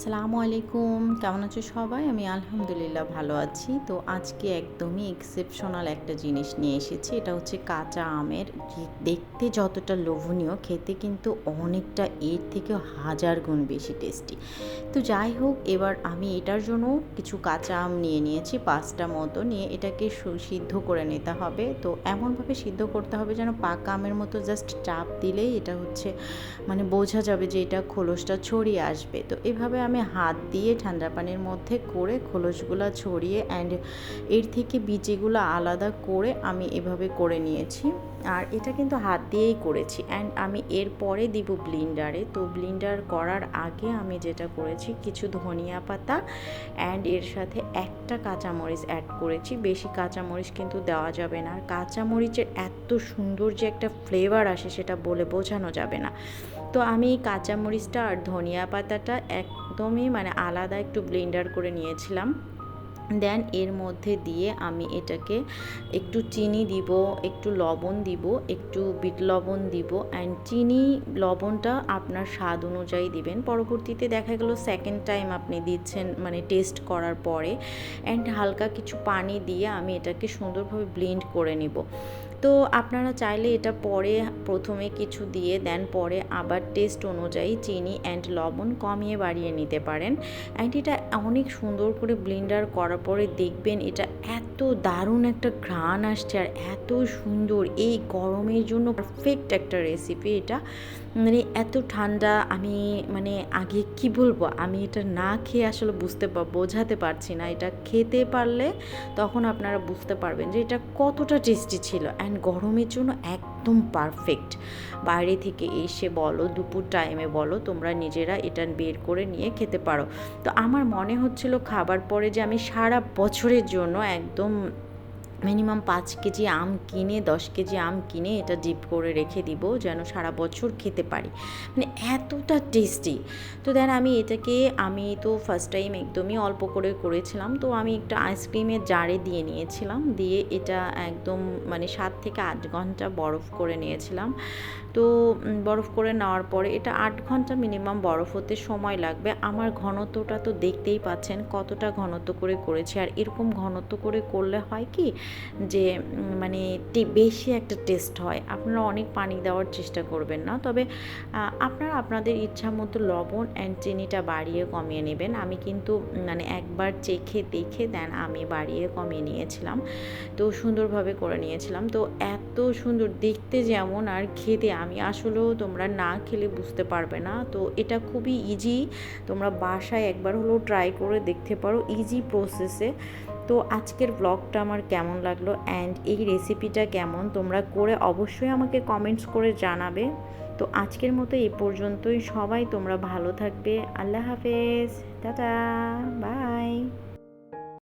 আসসালামু আলাইকুম। কেমন আছো সবাই? আমি আলহামদুলিল্লাহ ভালো আছি। তো আজকে একদমই এক্সেপশনাল একটা জিনিস নিয়ে এসেছি। এটা হচ্ছে কাঁচা আমের। দেখতে যতটা লোভনীয়, খেতে কিন্তু অনেকটা এর থেকে হাজার গুণ বেশি টেস্টি তো যাই হোক, এবার আমি এটার জন্য কিছু কাঁচা আম নিয়ে নিয়েছি, পাঁচটা মতো নিয়ে। এটাকে সিদ্ধ করে নিতে হবে। তো এমনভাবে সিদ্ধ করতে হবে যেন পাকা আমের মতো জাস্ট চাপ দিলেই এটা হচ্ছে মানে বোঝা যাবে যে এটা খোলসটা ছড়িয়ে আসবে। তো এভাবে আমি হাত দিয়ে ঠান্ডা পানির মধ্যে করে খোলসগুলো ছড়িয়ে অ্যান্ড এর থেকে বিচিগুলো আলাদা করে আমি এভাবে করে নিয়েছি। আর এটা কিন্তু হাত দিয়েই করেছি অ্যান্ড আমি এর পরে দিব ব্লিন্ডারে তো ব্লিন্ডার করার আগে আমি যেটা করেছি, কিছু ধনিয়া পাতা অ্যান্ড এর সাথে একটা কাঁচামরিচ অ্যাড করেছি। বেশি কাঁচামরিচ কিন্তু দেওয়া যাবে না। আর কাঁচামরিচের এত সুন্দর যে একটা ফ্লেভার আসে সেটা বলে বোঝানো যাবে না। তো আমি কাঁচামরিচটা আর ধনিয়া পাতাটা একদমই মানে আলাদা একটু ব্লেন্ডার করে নিয়েছিলাম। দেন এর মধ্যে দিয়ে আমি এটাকে একটু চিনি দিব, একটু লবণ দিব, একটু বিট লবণ দিব। অ্যান্ড চিনি লবণটা আপনার স্বাদ অনুযায়ী দিবেন। পরবর্তীতে দেখা গেল সেকেন্ড টাইম আপনি দিচ্ছেন মানে টেস্ট করার পরে। অ্যান্ড হালকা কিছু পানি দিয়ে আমি এটাকে সুন্দরভাবে ব্লেন্ড করে নিব। তো আপনারা চাইলে এটা পরে প্রথমে কিছু দিয়ে দেন পরে আবার টেস্ট অনুযায়ী চিনি অ্যান্ড লবণ কমিয়ে বাড়িয়ে নিতে পারেন। অ্যান্ড এটা অনেক সুন্দর করে ব্লেন্ডার করার পরে দেখবেন এটা এত দারুণ একটা ঘ্রাণ আসছে আর এত সুন্দর। এই গরমের জন্য পারফেক্ট একটা রেসিপি এটা। মানে এত ঠান্ডা, আমি মানে আগে কি বলব? আমি এটা না খেয়ে আসলে বুঝতে বোঝাতে পারছি না। এটা খেতে পারলে তখন আপনারা বুঝতে পারবেন যে এটা কতটা টেস্টি ছিল। অ্যান্ড গরমের জন্য একদম পারফেক্ট বাইরে থেকে এসে বলো, দুপুর টাইমে বলো, তোমরা নিজেরা এটা বের করে নিয়ে খেতে পারো। তো আমার মনে হচ্ছিল খাবার পরে যে আমি সারা বছরের জন্য একদম মিনিমাম পাঁচ কেজি আম কিনে, দশ কেজি আম কিনে এটা ডিপ করে রেখে দিব যেন সারা বছর খেতে পারি। মানে এতটা টেস্টি তো দেন আমি এটাকে, আমি তো ফার্স্ট টাইম একদমই অল্প করে করেছিলাম, তো আমি একটা আইসক্রিমের জারে দিয়ে নিয়েছিলাম, দিয়ে এটা একদম মানে সাত থেকে আট ঘণ্টা বরফ করে নিয়েছিলাম। তো বরফ করে নেওয়ার পরে এটা আট ঘণ্টা মিনিমাম বরফ হতে সময় লাগবে। আমার ঘনত্বটা তো দেখতেই পাচ্ছেন কতটা ঘনত্ব করে করেছি। আর এরকম ঘনত্ব করে করলে হয় কি যে মানে বেশি একটা টেস্ট হয়। আপনারা অনেক পানি দেওয়ার চেষ্টা করবেন না। তবে আপনারা আপনাদের ইচ্ছা মতো লবণ অ্যান্ড চিনিটা বাড়িয়ে কমিয়ে নেবেন। আমি কিন্তু মানে একবার চেখে দেখে দেন আমি বাড়িয়ে কমিয়ে নিয়েছিলাম। তো সুন্দরভাবে করে নিয়েছিলাম। তো এত সুন্দর দেখতে যেমন আর খেতে, আমি আসলেও তোমরা না খেলে বুঝতে পারবে না। তো এটা খুবই ইজি তোমরা বাসায় একবার হলেও ট্রাই করে দেখতে পারো ইজি প্রসেসে তো আজকের ব্লগটা আমার কেমন লাগল অ্যান্ড এই রেসিপিটা কেমন? তোমরা করে অবশ্যই আমাকে কমেন্টস করে জানাবে। তো আজকের মতো এই পর্যন্তই। সবাই তোমরা ভালো থাকবে। আল্লাহ হাফেজ। টাটা। বাই